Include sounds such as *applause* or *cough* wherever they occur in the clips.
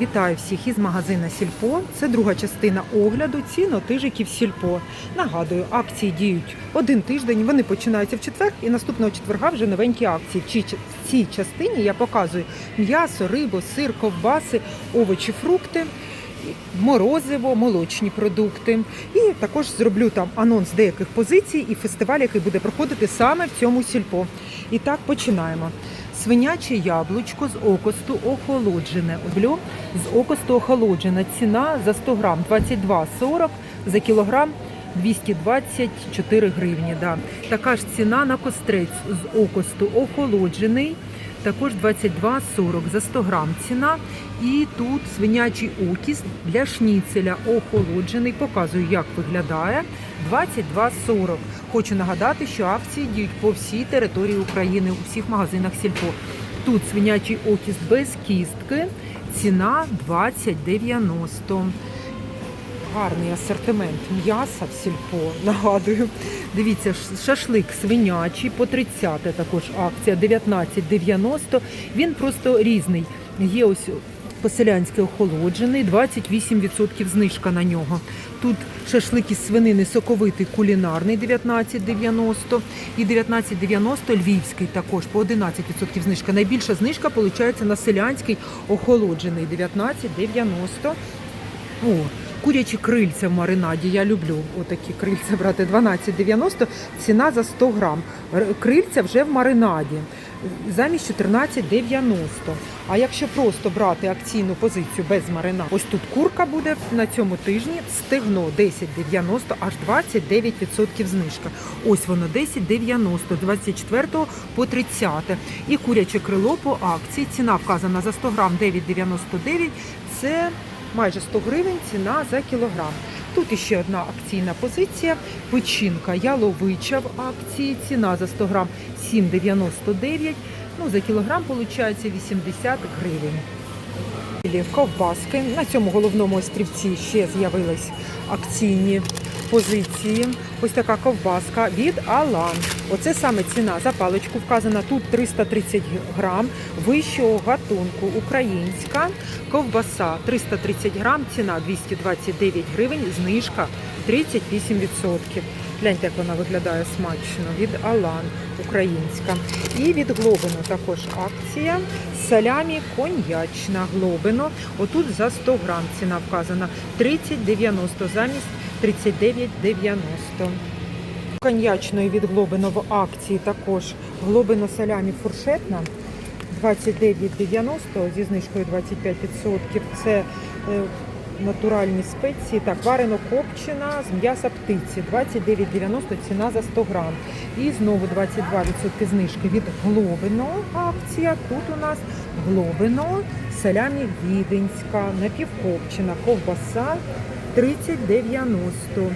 Вітаю всіх із магазина Сільпо. Це друга частина огляду цінотижиків Сільпо. Нагадую, акції діють один тиждень. Вони починаються в четвер, і наступного четверга вже новенькі акції. В цій- частині я показую м'ясо, рибу, сир, ковбаси, овочі, фрукти. Морозиво, молочні продукти, і також зроблю там анонс деяких позицій і фестиваль, який буде проходити саме в цьому сільпо. І так починаємо. Свиняче яблучко з окосту охолоджене. Блю з окосту охолоджена. Ціна за 100 грам 22,40 за кілограм 224 гривні. Да. Така ж ціна на кострець з окосту охолоджений. Також 22,40 за 100 грам ціна. І тут свинячий окіс для шніцеля охолоджений. Показую, як виглядає. 22,40. Хочу нагадати, що акції діють по всій території України у всіх магазинах Сільпо. Тут свинячий окіс без кістки. Ціна 20,90. Гарний асортимент м'яса в сільпо. Нагадую. Дивіться, шашлик свинячий по 30 також акція 19,90. Він просто різний. Є ось по-селянськи охолоджений, 28% знижка на нього. Тут шашлик із свинини соковитий кулінарний 19,90 і 19,90 львівський також по 11% знижка. Найбільша знижка виходить на селянський охолоджений 19,90. О, курячі крильця в маринаді. Я люблю отакі крильця брати 12,90. Ціна за 100 грам. Крильця вже в маринаді. Замість 14,90. А якщо просто брати акційну позицію без марина, ось тут курка буде на цьому тижні, стегно 10,90, аж 29% знижка. Ось воно 10,90, 24 по 30. І куряче крило по акції. Ціна вказана за 100 грам 9,99. Це майже 100 гривень ціна за кілограм. Тут іще одна акційна позиція. Печінка яловича в акції. Ціна за 100 грам 7,99. Ну, за кілограм виходить 80 гривень. Ковбаски. На цьому головному острівці ще з'явились акційні позиції. Ось така ковбаска від Алан. Оце саме ціна за паличку вказана. Тут 330 грам вищого гатунку. Українська ковбаса 330 грам, ціна 229 гривень, знижка 38%. Гляньте, як вона виглядає смачно. Від Алан українська. І від Глобино також акція. Салямі коньячна Глобино. Отут за 100 грам ціна вказана 30,90 замість 39,90. Коньячної від Глобино в акції також Глобино салямі фуршетна 29,90 зі знижкою 25%. Це е, натуральні спеції. Так, варено копчена з м'яса птиці 29,90 ціна за 100 грам. І знову 22% знижки від Глобино акція. Тут у нас Глобино, салямі віденська, напівкопчена, ковбаса 30,90.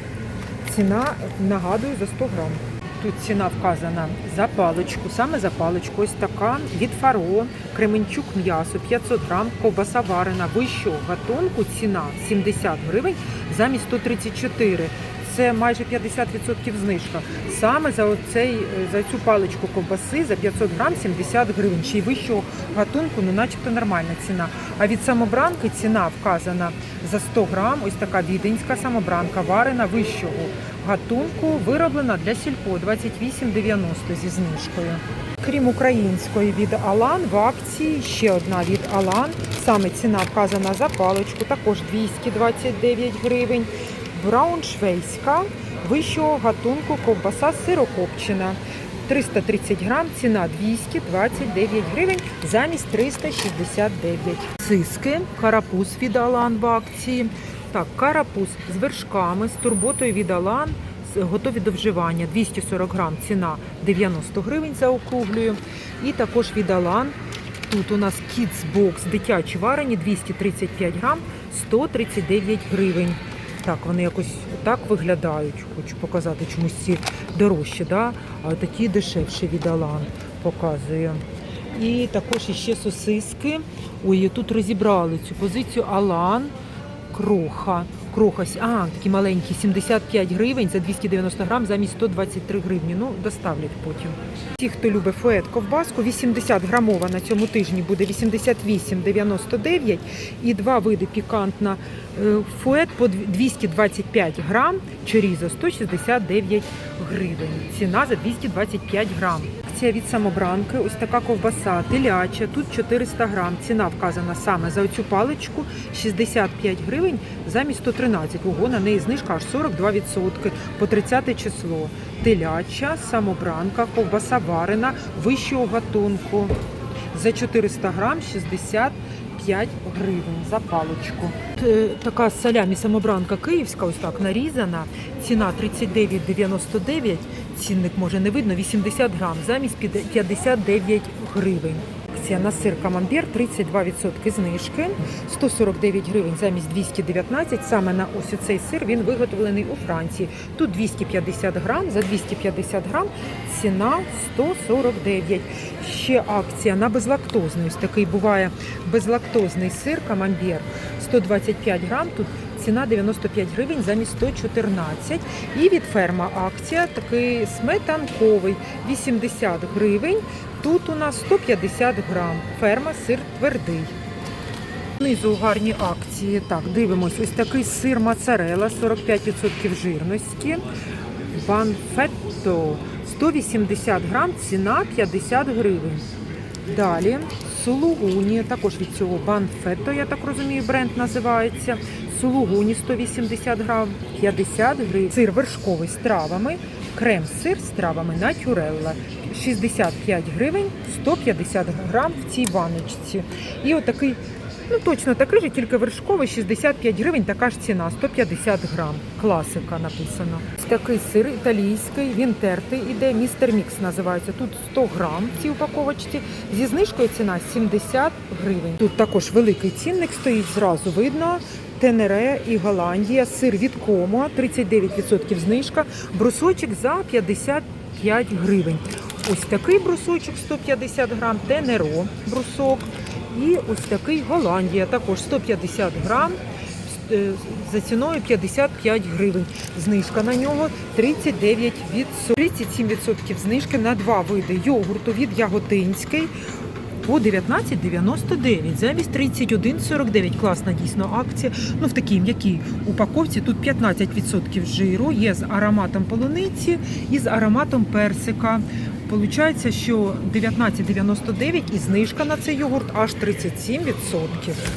Ціна, нагадую, за 100 грам. Тут ціна вказана за паличку, саме за паличку. Ось така від Фаро, Кременчук м'ясо, 500 грам, ковбаса варена вищого гатунку, ціна 70 гривень замість 134. Це майже 50% знижка. Саме за оцей, за цю паличку ковбаси за 500 грам 70 гривень. Й вищого гатунку, ну начебто нормальна ціна. А від самобранки ціна вказана за 100 грам. Ось така віденська самобранка варена вищого гатунку, вироблена для сільпо 28,90 зі знижкою. Крім української від Алан, в акції ще одна від Алан. Саме ціна вказана за паличку, також 229 гривень. Брауншвейська вищого гатунку ковбаса сирокопчена. 330 грам, ціна 229 гривень замість 369. Сиски, карапуз від Алан в акції. Так, карапуз з вершками, з турботою від Алан, готові до вживання. 240 грам, ціна 90 гривень заокруглюю. І також від Алан. Тут у нас Kids Box дитячі варені 235 грам, 139 гривень. Так, вони якось так виглядають. Хочу показати чомусь ці дорожчі, да? а такі дешевші від Алан показує. І також іще сосиски. Ой, тут розібрали цю позицію Алан. Кроха. Крохось, а, такі маленькі, 75 гривень за 290 грам замість 123 гривні. Ну, доставлять потім. Ті, хто любить фует ковбаску, 80 грамова на цьому тижні буде 88,99 і два види пікантна е, фует по дві- 225 грам, чорізо 169 гривень. Ціна за 225 грам. Акція від самобранки, ось така ковбаса, теляча, тут 400 грам. Ціна вказана саме за оцю паличку 65 гривень замість 113. Ого, на неї знижка аж 42% по 30 число. Теляча, самобранка, ковбаса варена вищого гатунку. За 400 грам 65 гривень за паличку. Е, Така салямі самобранка київська, ось так нарізана. Ціна 39,99. Цінник може не видно, 80 грам замість 59 гривень. Акція на сир камамбер 32% знижки, 149 гривень замість 219. Саме на ось цей сир він виготовлений у Франції. Тут 250 грам, за 250 грам ціна 149. Ще акція на безлактозний. Ось такий буває безлактозний сир камамбер 125 грам. Тут ціна 95 гривень замість 114. І від ферма акція такий сметанковий 80 гривень. Тут у нас 150 грам. Ферма сир твердий. Знизу гарні акції. Так, дивимось. Ось такий сир моцарелла 45% жирності. Банфетто 180 грам, ціна 50 гривень. Далі сулугуні, також від цього банфетто, я так розумію, бренд називається. Сулугуні 180 грам, 50 гривень. Сир вершковий з травами, крем-сир з травами натюрелла. 65 гривень, 150 грам в цій баночці. І отакий, ну точно такий же, тільки вершковий, 65 гривень, така ж ціна, 150 грам. Класика написано. Такий сир італійський, він тертий іде, містер мікс називається. Тут 100 грам в цій упаковочці. Зі знижкою ціна 70 гривень. Тут також великий цінник стоїть, зразу видно. Тенере і Голландія, сир від Комо, 39% знижка, брусочок за 55 гривень. Ось такий брусочок 150 грам, Тенеро брусок. І ось такий Голландія, також 150 грам е, за ціною 55 гривень. Знижка на нього 39%. 37% знижки на два види йогурту від Яготинський по 19,99 замість 31,49. Класна дійсно акція. Ну в такій м'якій упаковці тут 15% жиру, є з ароматом полуниці і з ароматом персика. Получається, що 19,99 і знижка на цей йогурт аж 37%.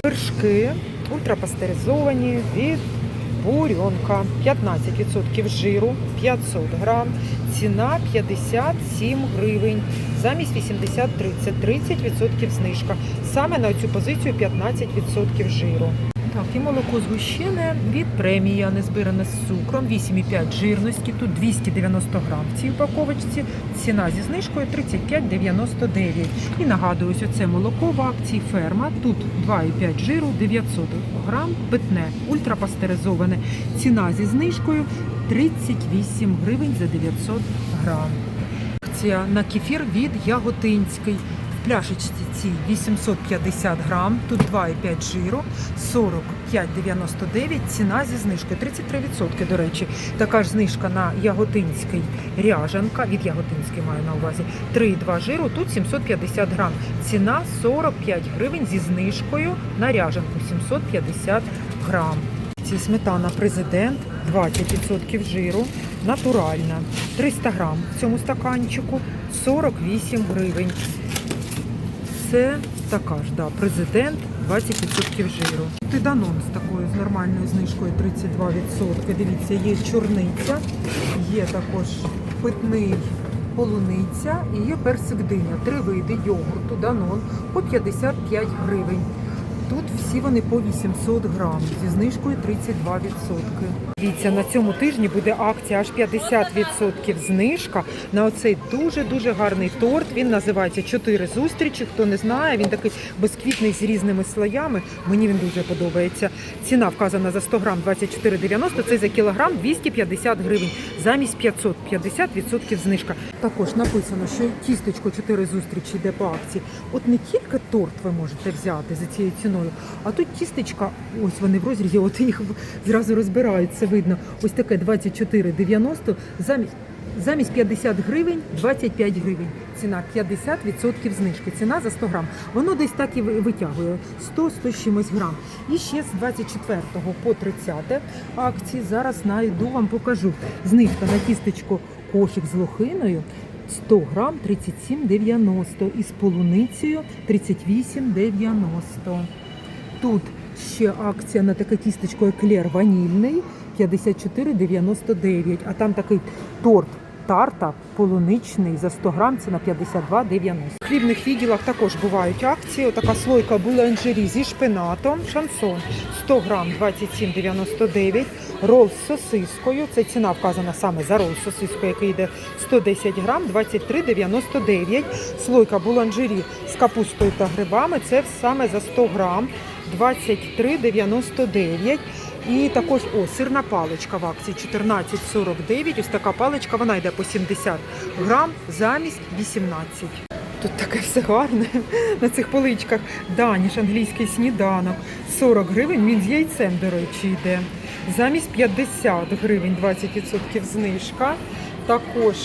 Вершки ультрапастеризовані від бурьонка. 15% жиру, 500 грам. Ціна 57 гривень. Замість 80-30, 30% знижка. Саме на цю позицію 15% жиру. Так, і молоко згущене від премія, не збиране з цукром, 8,5 жирності, тут 290 грам в цій упаковочці, ціна зі знижкою 35,99. І нагадую, ось оце молоко в акції ферма, тут 2,5 жиру, 900 грам, питне, ультрапастеризоване, ціна зі знижкою 38 гривень за 900 грам. Акція на кефір від Яготинський. В пляшечці цій 850 грам, тут 2,5 жиру, 45,99, ціна зі знижкою 33%, до речі. Така ж знижка на Яготинський ряжанка, від Яготинський маю на увазі, 3,2 жиру, тут 750 грам. Ціна 45 гривень зі знижкою на ряжанку 750 грам. Ці сметана президент 20% жиру, натуральна, 300 грам в цьому стаканчику, 48 гривень. Це така ж, да, президент 20% жиру. Ти данон з такою з нормальною знижкою 32%. Дивіться, є чорниця, є також питний полуниця і є персик диня. Три види йогурту, данон по 55 гривень. Тут всі вони по 800 грам зі знижкою 32%. Дивіться, на цьому тижні буде акція аж 50% знижка на оцей дуже-дуже гарний торт. Він називається «Чотири зустрічі. Хто не знає, він такий безквітний з різними слоями. Мені він дуже подобається. Ціна вказана за 100 грам 24,90, це за кілограм 250 гривень. Замість 500 50% знижка. Також написано, що тістечко 4 зустрічі йде по акції. От не тільки торт ви можете взяти за цією ціною, ціною. А тут тістечка, ось вони в розрізі, от їх зразу розбирають, це видно. Ось таке 24,90 замість. Замість 50 гривень 25 гривень. Ціна 50% знижки. Ціна за 100 грам. Воно десь так і витягує 100-100 чимось грам. І ще з 24 по 30 акції зараз найду вам покажу. Знижка на тістечко кошик з лохиною 100 грам 37,90 і з полуницею 38,90. Тут ще акція на таке тістечко еклер ванільний 54,99. А там такий торт тарта полуничний за 100 грам ціна 52,90. В хлібних відділах також бувають акції. Отака слойка буланжері зі шпинатом, шансон 100 грам 27,99. Рол з сосискою. Це ціна вказана саме за рол з сосискою, який йде 110 грам 23,99. Слойка буланжері з капустою та грибами. Це саме за 100 грам 23,99. І також о, сирна паличка в акції 14,49. Ось така паличка, вона йде по 70 грам замість 18. Тут таке все гарне *laughs* на цих поличках. Даніш, англійський сніданок. 40 гривень, він з яйцем, до речі, йде. Замість 50 гривень 20% знижка. Також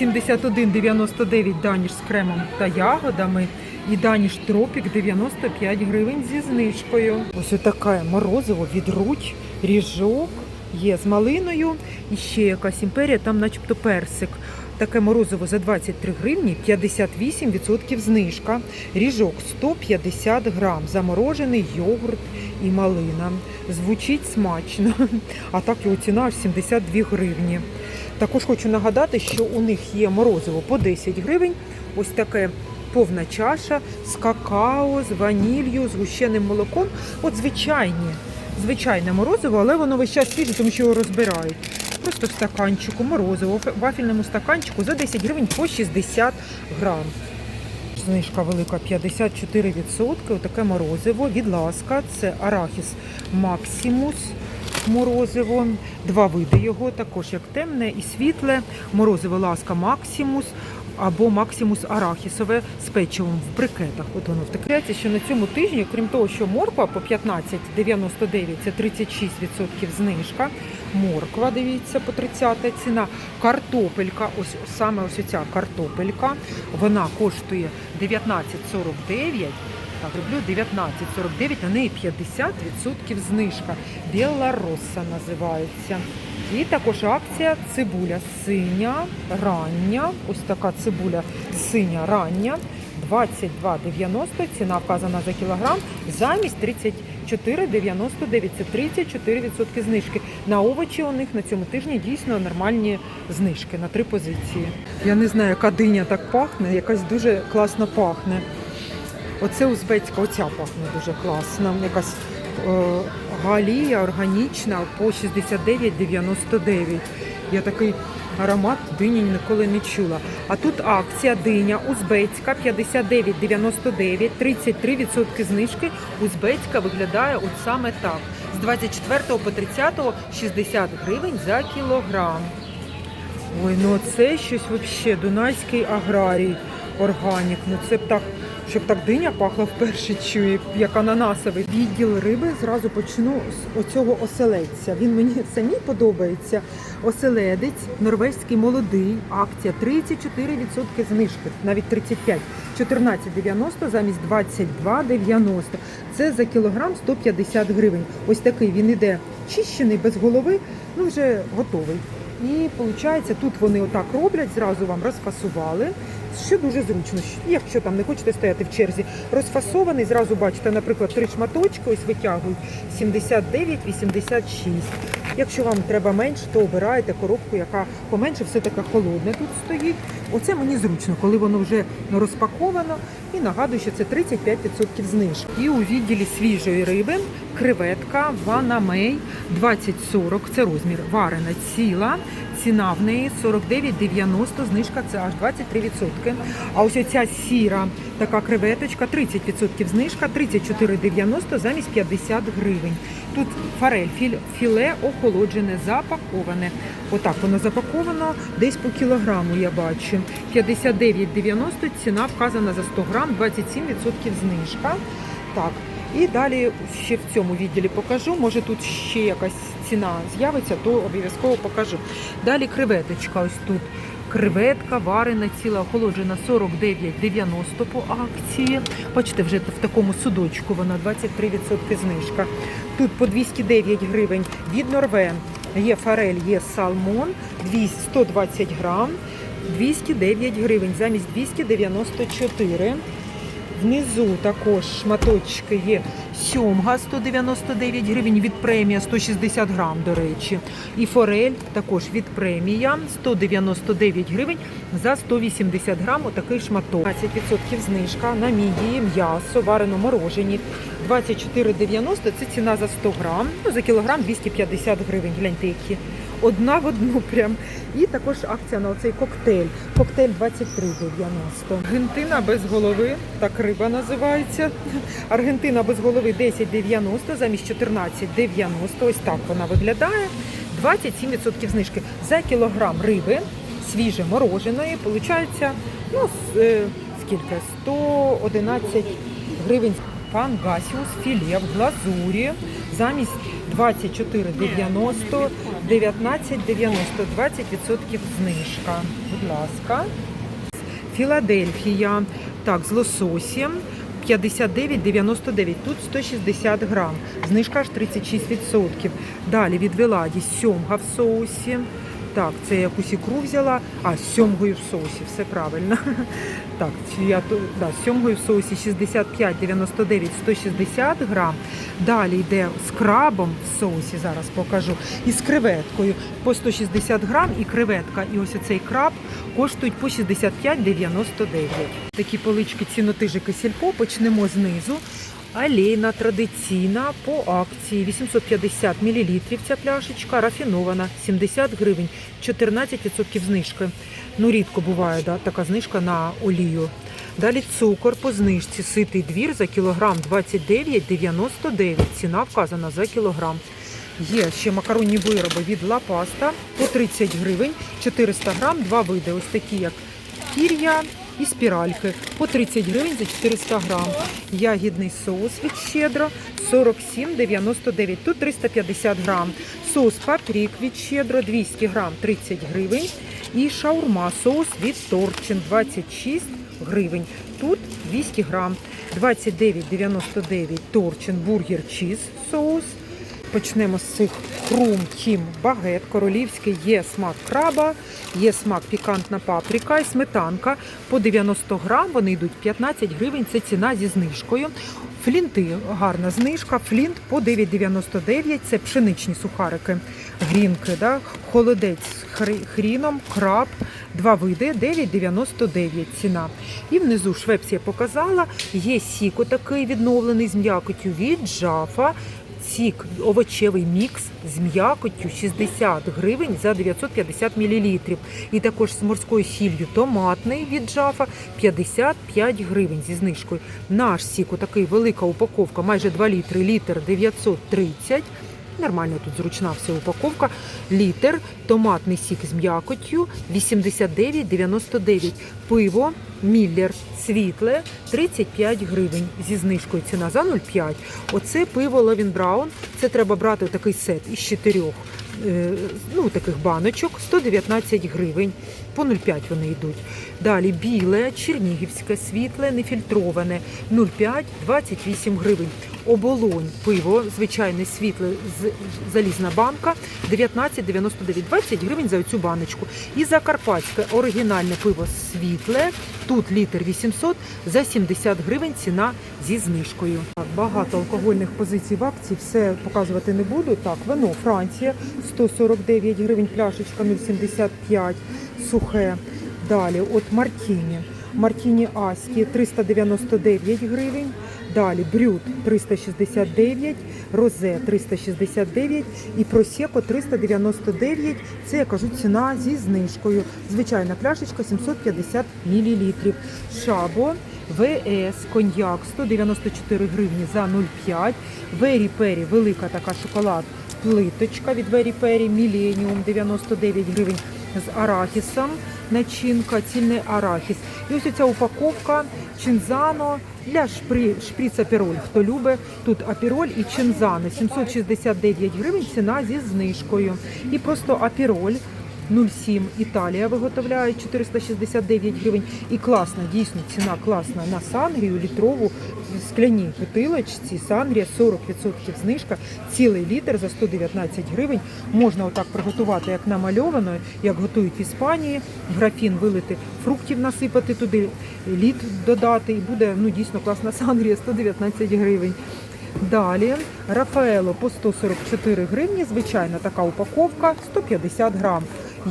71,99 даніш з кремом та ягодами. І даніш тропік 95 гривень зі знижкою. Ось таке морозиво від руть, ріжок, є з малиною. І ще якась імперія, там начебто персик. Таке морозиво за 23 гривні, 58% знижка. Ріжок 150 грам, заморожений йогурт і малина. Звучить смачно. А так його ціна аж 72 гривні. Також хочу нагадати, що у них є морозиво по 10 гривень. Ось таке повна чаша з какао, з ваніллю, з гущеним молоком. От звичайні, звичайне морозиво, але воно весь час свіже, тому що його розбирають. Просто в стаканчику, морозиво, в вафельному стаканчику за 10 гривень по 60 грам. Знижка велика 54%. Отаке морозиво від ласка. Це арахіс Максимус морозиво. Два види його, також як темне і світле. Морозиво ласка Максимус або Максимус арахісове з печивом в брикетах. От воно втекається. Що на цьому тижні, крім того, що морква по 15,99 це 36% знижка. Морква, дивіться, по 30 ціна. Картопелька, ось саме ось ця картопелька, вона коштує 19,49. Так, роблю 19,49, на неї 50% знижка. Біла Росса називається. І також акція цибуля синя, рання. Ось така цибуля синя рання. 22,90, ціна вказана за кілограм, замість 34,99, це 34% знижки. На овочі у них на цьому тижні дійсно нормальні знижки на три позиції. Я не знаю, яка диня так пахне, якась дуже класно пахне. Оце узбецька, оця пахне дуже класно. Якась е, галія органічна по 69,99. Я такий аромат дині ніколи не чула. А тут акція диня узбецька 59,99, 33% знижки. Узбецька виглядає от саме так. З 24 по 30 60 гривень за кілограм. Ой, ну це щось взагалі, Дунайський аграрій, органік. Ну це б так, щоб так диня пахла вперше чую, як ананасовий. Відділ риби зразу почну з оцього оселедця. Він мені самій подобається. Оселедець, норвезький молодий, акція 34% знижки, навіть 35. 14,90 замість 22,90. Це за кілограм 150 гривень. Ось такий він іде чищений, без голови, ну вже готовий. І виходить, тут вони отак роблять, зразу вам розфасували. Що дуже зручно, якщо там не хочете стояти в черзі, розфасований, зразу бачите, наприклад, три шматочки, ось витягують 79,86. Якщо вам треба менше, то обираєте коробку, яка поменше, все таке холодне тут стоїть. Оце мені зручно, коли воно вже розпаковано. І нагадую, що це 35% знижки. І у відділі свіжої риби креветка ванамей 20-40, це розмір варена ціла. Ціна в неї 49,90, знижка це аж 23%. А ось оця сіра така креветочка, 30% знижка, 34,90 замість 50 гривень. Тут форель, філе охолоджене, запаковане. Отак воно запаковано десь по кілограму, я бачу. 59,90 ціна вказана за 100 грам, 27% знижка. Так. І далі ще в цьому відділі покажу. Може тут ще якась ціна з'явиться, то обов'язково покажу. Далі креветочка. Ось тут креветка варена ціла, охолоджена 49,90 по акції. Бачите, вже в такому судочку вона 23% знижка. Тут по 209 гривень від Норвен. Є форель, є салмон, 200, 120 грам, 209 гривень замість 294. Внизу також шматочки є сьомга 199 гривень від премія 160 грам, до речі. І форель також від премія 199 гривень за 180 грам. Отакий шматок. 20% знижка на мідії, м'ясо, варено морожені. 24,90 це ціна за 100 грам. Ну, за кілограм 250 гривень. Гляньте, які. Одна в одну *laughs* прям. І також акція на оцей коктейль. Коктейль 23,90. Аргентина без голови, так риба називається. Аргентина без голови 10,90 замість 14,90. Ось так вона виглядає. 27% знижки. За кілограм риби свіже мороженої, виходить, ну, е, скільки? 111 гривень. Пангасіус філе в глазурі замість 24,90, 19,90, 20% знижка. Будь ласка. Філадельфія. Так, з лососем 59,99. Тут 160 грам. Знижка аж 36%. Далі від Веладі сьомга в соусі. Так, це якусь ікру взяла. А, з сьомгою в соусі, все правильно. *laughs* Так, я да, з сьомгою в соусі 65,99, 160 грам. Далі йде з крабом в соусі, зараз покажу. І з креветкою по 160 грам. І креветка, і ось цей краб коштують по 65,99. Такі полички цінотижики сільпо. Почнемо знизу. Алейна традиційна по акції 850 мл ця пляшечка, рафінована 70 гривень, 14% знижки. Ну, рідко буває да, така знижка на олію. Далі цукор по знижці, ситий двір за кілограм 29,99. Ціна вказана за кілограм. Є ще макаронні вироби від Ла Паста по 30 гривень, 400 грам, два види. Ось такі, як пір'я і спіральки по 30 гривень за 400 грам. Ягідний соус від щедро 47,99. Тут 350 грам. Соус папрік від щедро 200 грам 30 гривень. І шаурма соус від Торчин 26 гривень. Тут 200 грам. 29,99 Торчин бургер чіз соус. Почнемо з цих хрум тім багет королівський. Є смак краба, є смак пікантна паприка і сметанка. По 90 грам вони йдуть 15 гривень. Це ціна зі знижкою. Флінти гарна знижка. Флінт по 9,99. Це пшеничні сухарики. Грінки, да? холодець з хріном, краб. Два види 9,99 ціна. І внизу швепс я показала. Є сік отакий відновлений з м'якотю від джафа. Сік овочевий мікс з м'якоттю 60 гривень за 950 мл. І також з морською сіллю томатний від джафа 55 гривень зі знижкою. Наш сік, отакий велика упаковка, майже 2 літри, літр 930. Нормально тут зручна вся упаковка. Літр, томатний сік з м'якоттю 89,99. Пиво Міллер світле 35 гривень зі знижкою ціна за 0,5. Оце пиво Левін Браун. Це треба брати такий сет із чотирьох е, ну, таких баночок 119 гривень. По 0,5 вони йдуть. Далі біле, чернігівське, світле, нефільтроване 0,5 28 гривень. Оболонь пиво, звичайне світле, залізна банка 19,99, 20 гривень за цю баночку. І закарпатське оригінальне пиво світле, тут літр 800 за 70 гривень ціна зі знижкою. Багато алкогольних позицій в акції, все показувати не буду. Так, вино Франція 149 гривень, пляшечка 0,75, сухе. Далі, от Мартіні. Мартіні Аскі 399 гривень. Далі брют 369, розе 369 і просеко 399. Це я кажу ціна зі знижкою. Звичайна пляшечка 750 мл. Шабо ВС коньяк 194 гривні за 0,5. Вері Пері велика така шоколад. Плиточка від Вері Пері Міленіум 99 гривень з арахісом начинка, цільний арахіс. І ось ця упаковка чинзано для шпри, шприц апіроль. Хто любить, тут апіроль і чинзано. 769 гривень ціна зі знижкою. І просто апіроль 0,7 Італія виготовляє 469 гривень. І класна, дійсно ціна класна на сангрію літрову скляній бутилочці. Сангрія 40% знижка, цілий літр за 119 гривень. Можна отак приготувати, як намальовано, як готують в Іспанії. В графін вилити фруктів, насипати туди, лід додати, і буде ну дійсно класна сангрія 119 гривень. Далі Рафаело по 144 гривні, звичайна така упаковка, 150 грам.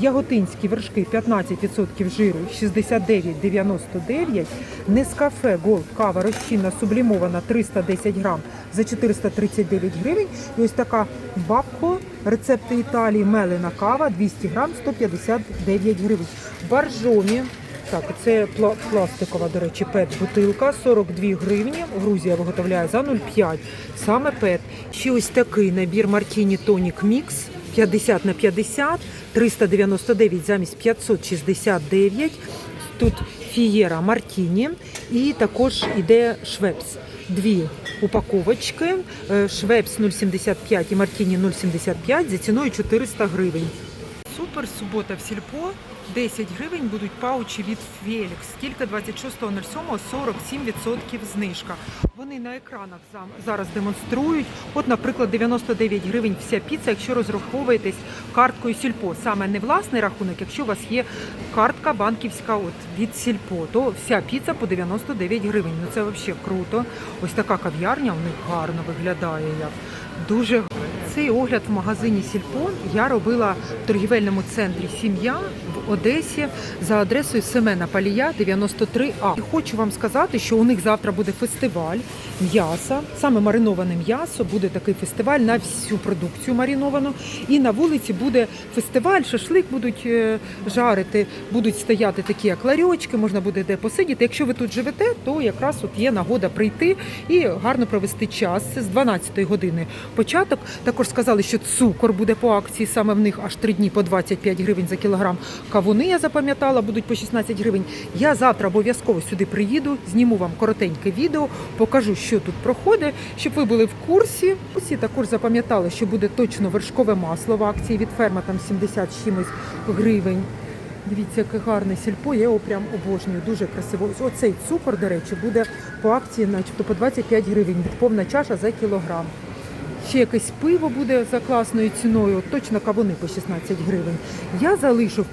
Яготинські вершки 15% жиру 69,99. Нескафе Голд кава розчинна сублімована 310 грам за 439 гривень. І ось така бабко, рецепти Італії, мелена кава 200 грам 159 гривень. Баржомі так, це пластикова, до речі, пет-бутилка, 42 гривні. Грузія виготовляє за 0,5. Саме пет. Ще ось такий набір Мартіні Тонік Мікс 50 на 50, 399 замість 569. Тут фієра Мартіні і також іде швепс. Дві упаковочки, е, швепс 0,75 і Мартіні 0,75 за ціною 400 гривень. Супер субота в сільпо. 10 гривень будуть паучі від Фелікс. Тільки 26.07 47% знижка. Вони на екранах зараз демонструють. От, наприклад, 99 гривень вся піца, якщо розраховуєтесь карткою сільпо. Саме не власний рахунок, якщо у вас є картка банківська от, від сільпо, то вся піца по 99 гривень. Ну це взагалі круто. Ось така кав'ярня у них гарно виглядає. Як. Дуже цей огляд в магазині Сільпон я робила в торгівельному центрі Сім'я Одесі за адресою Семена Палія 93А. І хочу вам сказати, що у них завтра буде фестиваль м'яса, саме мариноване м'ясо. Буде такий фестиваль на всю продукцію мариновану. І на вулиці буде фестиваль, шашлик будуть е, жарити, будуть стояти такі як можна буде де посидіти. Якщо ви тут живете, то якраз от є нагода прийти і гарно провести час. Це з 12 години початок. Також сказали, що цукор буде по акції саме в них аж три дні по 25 гривень за кілограм. Кавуни я запам'ятала, будуть по 16 гривень. Я завтра обов'язково сюди приїду, зніму вам коротеньке відео, покажу, що тут проходить, щоб ви були в курсі. Усі також запам'ятали, що буде точно вершкове масло в акції від ферма там 70 чимось гривень. Дивіться, яке гарне сільпо, я його прям обожнюю, дуже красиво. Оцей цукор, до речі, буде по акції, начебто по 25 гривень, повна чаша за кілограм. Ще якесь пиво буде за класною ціною, точно кавуни по 16 гривень. Я залишу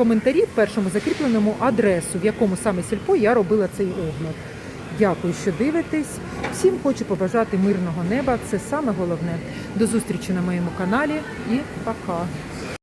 коментарі в першому закріпленому адресу, в якому саме сільпо я робила цей огляд. Дякую, що дивитесь. Всім хочу побажати мирного неба. Це саме головне. До зустрічі на моєму каналі і пока.